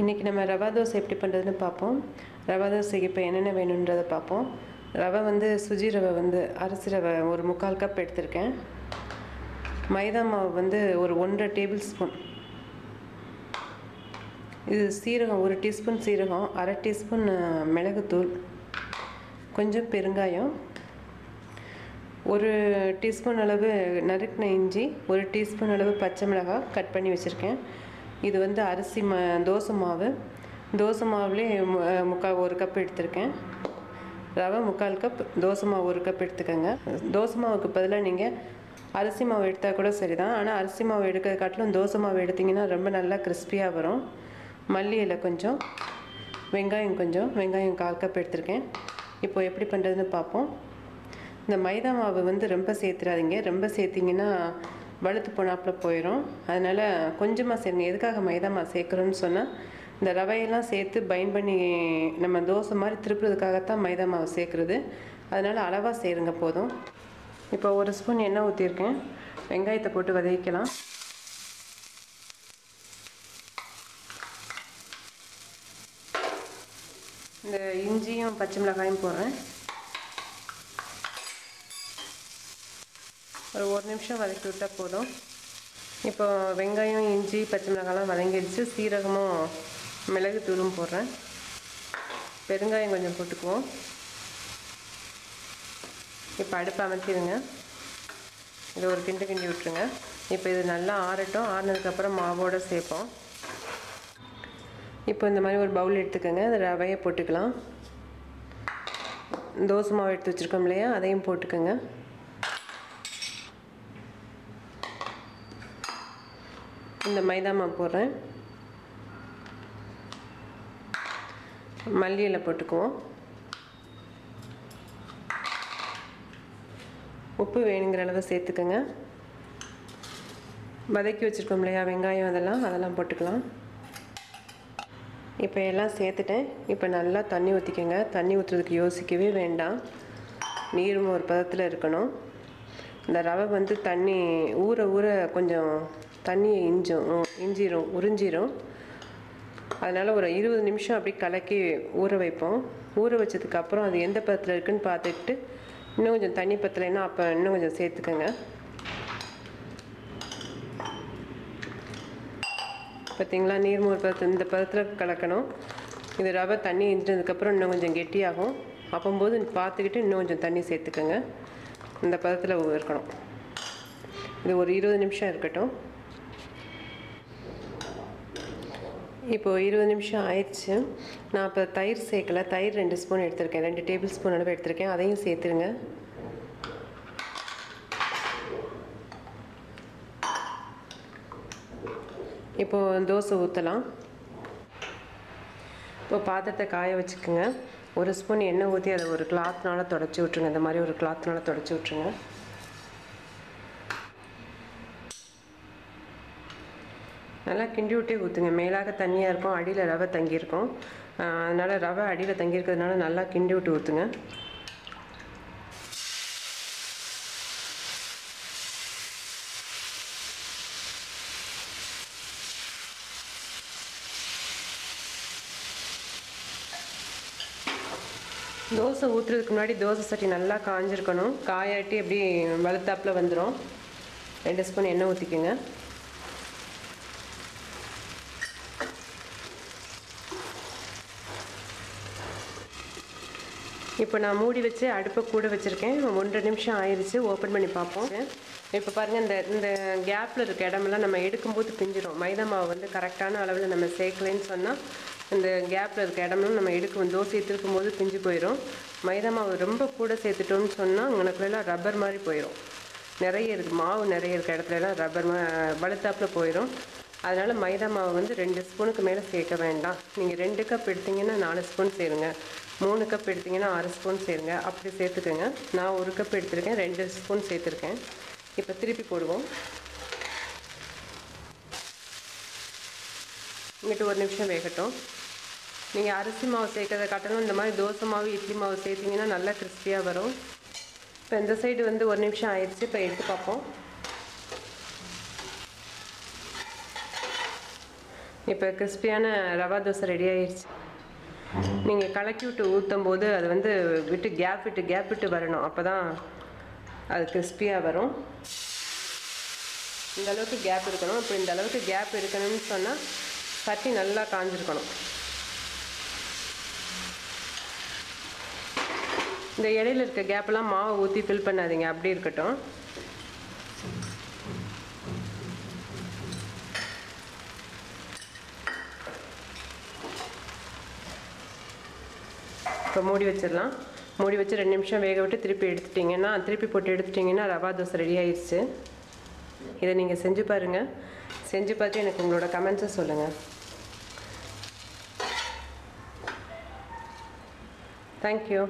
இன்றைக்கி நம்ம ரவா தோசை எப்படி பண்ணுறதுன்னு பார்ப்போம். ரவா தோசைக்கு இப்போ என்னென்ன வேணுன்றதை பார்ப்போம். ரவை வந்து சுஜி ரவை வந்து அரிசி ரவை ஒரு முக்கால் கப் எடுத்திருக்கேன். மைதா மாவு வந்து ஒரு ஒன்றரை டேபிள் ஸ்பூன் இது சீரகம் ஒரு டீஸ்பூன் சீரகம் அரை டீஸ்பூன் மிளகுத்தூள் கொஞ்சம் பெருங்காயம் ஒரு டீஸ்பூன் அளவு நறுக்கின இஞ்சி ஒரு டீஸ்பூன் அளவு பச்சை மிளகாய் கட் பண்ணி வச்சுருக்கேன். இது வந்து அரிசி ம தோசை மாவு. தோசை மாவுலேயே முக்கால் ஒரு கப் எடுத்திருக்கேன். ரவை முக்கால் கப் தோசை மாவு ஒரு கப் எடுத்துக்கோங்க. தோசை மாவுக்கு பதிலாக நீங்கள் அரிசி மாவு எடுத்தால் கூட சரி தான் ஆனால் அரிசி மாவு எடுக்கிறத காட்டிலும் தோசை மாவு எடுத்திங்கன்னா ரொம்ப நல்லா கிறிஸ்பியாக வரும். மல்லி இலை கொஞ்சம் வெங்காயம் கொஞ்சம் வெங்காயம் கால் கப் எடுத்திருக்கேன். இப்போது எப்படி பண்ணுறதுன்னு பார்ப்போம். இந்த மைதா மாவு வந்து ரொம்ப சேர்த்துறாதீங்க. ரொம்ப சேர்த்திங்கன்னா வழுத்து போனாப்புல போயிடும் அதனால் கொஞ்சமாக சேருங்க. எதுக்காக மைதா மாவு சேர்க்குறோன்னு சொன்னால் இந்த ரவையெல்லாம் சேர்த்து பைண்ட் பண்ணி நம்ம தோசை மாதிரி திருப்புறதுக்காகத்தான் மைதா மாவு சேர்க்குறது. அதனால் அளவாக சேருங்க போதும். இப்போ ஒரு ஸ்பூன் எண்ணெய் ஊற்றிருக்கேன் வெங்காயத்தை போட்டு வதக்கிக்கலாம். இந்த இஞ்சியும் பச்சை மிளகாயும் போடுறேன். ஒரு ஒரு நிமிஷம் வதக்கி விட்டால் போதும். இப்போ வெங்காயம் இஞ்சி பச்சை மிளகாலாம் வதங்கிடுச்சு. சீரகமும் மிளகு தூளும் போடுறேன். பெருங்காயம் கொஞ்சம் போட்டுக்குவோம். இப்போ அடுப்பை அமைச்சிடுங்க இதை ஒரு கிண்டு கிண்டி விட்டுருங்க. இப்போ இது நல்லா ஆறட்டும். ஆறினதுக்கப்புறம் மாவோடு சேர்ப்போம். இப்போ இந்த மாதிரி ஒரு பவுல் எடுத்துக்கோங்க. அது ரவையை போட்டுக்கலாம். தோசை மாவு எடுத்து வச்சுருக்கோம் இல்லையா? அதையும் போட்டுக்கோங்க. இந்த மைதா மாவு போடுறேன். மல்லி இலை போட்டுக்குவோம். உப்பு வேணுங்கிற அளவு சேர்த்துக்கோங்க. வதக்கி வச்சுருக்கோம் இல்லையா வெங்காயம் அதெல்லாம் அதெல்லாம் போட்டுக்கலாம். இப்போ எல்லாம் சேர்த்துட்டேன். இப்போ நல்லா தண்ணி ஊற்றிக்கோங்க தண்ணி ஊற்றுறதுக்கு யோசிக்கவே வேண்டாம். நீரும் ஒரு பதத்தில் இருக்கணும். இந்த ரவை வந்து தண்ணி ஊற ஊற கொஞ்சம் தண்ணியை இஞ்சும் இஞ்சிரும் உறிஞ்சிரும். அதனால் ஒரு இருபது நிமிஷம் அப்படி கலக்கி ஊற வைப்போம். ஊற வச்சதுக்கப்புறம் அது எந்த பதத்தில் இருக்குதுன்னு பார்த்துக்கிட்டு இன்னும் கொஞ்சம் தண்ணி பத்தலைன்னா அப்போ இன்னும் கொஞ்சம் சேர்த்துக்கோங்க. பார்த்தீங்களா நீர்மோர் பதத்தில் இந்த பதத்தில் கலக்கணும். இது ரவை தண்ணி இஞ்சினதுக்கப்புறம் இன்னும் கொஞ்சம் கெட்டியாகும். அப்போம்போது பார்த்துக்கிட்டு இன்னும் கொஞ்சம் தண்ணி சேர்த்துக்கோங்க. இந்த பதத்தில் இருக்கணும். இது ஒரு இருபது நிமிஷம் இருக்கட்டும். இப்போ இருபது நிமிஷம் ஆயிடுச்சு. நான் இப்போ தயிர் சேர்க்கலை. தயிர் ரெண்டு ஸ்பூன் எடுத்திருக்கேன். ரெண்டு டேபிள் ஸ்பூன் அளவு எடுத்திருக்கேன். அதையும் சேர்த்துருங்க. இப்போ தோசை ஊற்றலாம் இப்போ பாத்திரத்தை காய வச்சுக்கோங்க. ஒரு ஸ்பூன் எண்ணெய் ஊற்றி அதை ஒரு கிளாத்னால தொடச்சி விட்ருங்க இந்த மாதிரி ஒரு கிளாத்னால தொடச்சி விட்ருங்க நல்லா கிண்டி விட்டே ஊற்றுங்க மேலாக தண்ணியாக இருக்கும் அடியில் ரவை தங்கியிருக்கும். அதனால் ரவை அடியில் தங்கியிருக்கிறதுனால நல்லா கிண்டி விட்டு ஊற்றுங்க தோசை ஊற்றுறதுக்கு முன்னாடி தோசை சட்டி நல்லா காஞ்சிருக்கணும். காயாட்டி எப்படி வலுத்தாப்பில் வந்துடும் ரெண்டு ஸ்பூன் எண்ணெய் ஊற்றிக்கோங்க இப்போ நான் மூடி வச்சு அடுப்பை கூட வச்சுருக்கேன். ஒன்றரை நிமிஷம் ஆயிடுச்சு ஓப்பன் பண்ணி பார்ப்போம். இப்போ பாருங்கள் இந்த இந்த கேப்பில் இருக்க இடமெல்லாம் நம்ம எடுக்கும்போது பிஞ்சிடும் மைதா மாவு வந்து கரெக்டான அளவில் நம்ம சேர்க்கலைன்னு சொன்னால் இந்த கேப்பில் இருக்க இடமெல்லாம் நம்ம எடுக்கும் தோசையை திருக்கும் போது பிஞ்சு போயிடும் மைதா மாவு ரொம்ப கூட சேர்த்துட்டோம்னு சொன்னால் உங்களுக்குலாம் ரப்பர் மாதிரி போயிடும் நிறைய இருக்குது மாவு நிறைய இருக்க இடத்துலலாம் ரப்பர் மா வலுத்தாப்பில் போயிடும் அதனால் மைதா மாவு வந்து ரெண்டு ஸ்பூனுக்கு மேலே சேர்க்க வேண்டாம். நீங்கள் ரெண்டு கப் எடுத்தீங்கன்னா நாலு ஸ்பூன் சேருங்க. மூணு கப் எடுத்தீங்கன்னா ஆறு ஸ்பூன் சேருங்க. அப்படி சேர்த்துக்கோங்க. நான் ஒரு கப் எடுத்திருக்கேன். ரெண்டு ஸ்பூன் சேர்த்துருக்கேன். இப்போ திருப்பி போடுவோம். இங்கிட்டு ஒரு நிமிஷம் வேகட்டும். நீங்கள் அரிசி மாவு சேர்க்கறத காட்டிலும் இந்த மாதிரி தோசை மாவு இட்லி மாவு சேர்த்திங்கன்னா நல்லா கிறிஸ்பியாக வரும். இப்போ இந்த சைடு வந்து ஒரு நிமிஷம் ஆயிடுச்சு. இப்போ எடுத்து பார்ப்போம். இப்போ கிறிஸ்பியான ரவா தோசை ரெடி ஆயிடுச்சு நீங்கள் கலக்கி விட்டு ஊற்றும் போது அது வந்து விட்டு கேப் விட்டு கேப் விட்டு வரணும். அப்போ தான் அது கிறிஸ்பியாக வரும். இந்த அளவுக்கு கேப் இருக்கணும். இப்போ இந்த அளவுக்கு கேப் இருக்கணும்னு சொன்னால் சட்டி நல்லா காஞ்சிருக்கணும். இந்த இடையில இருக்க கேப்பெல்லாம் மாவை ஊற்றி ஃபில் பண்ணாதீங்க. அப்படி இருக்கட்டும். இப்போ மூடி வச்சிடலாம். மூடி வச்சு ரெண்டு நிமிஷம் வேக விட்டு திருப்பி எடுத்துட்டிங்கன்னா திருப்பி போட்டு எடுத்துட்டிங்கன்னா ரவா தோசை ரெடி ஆயிடுச்சு. இதை நீங்கள் செஞ்சு பாருங்கள் செஞ்சு பார்த்து எனக்கு உங்களோட கமெண்ட்ஸை சொல்லுங்கள் தேங்க்யூ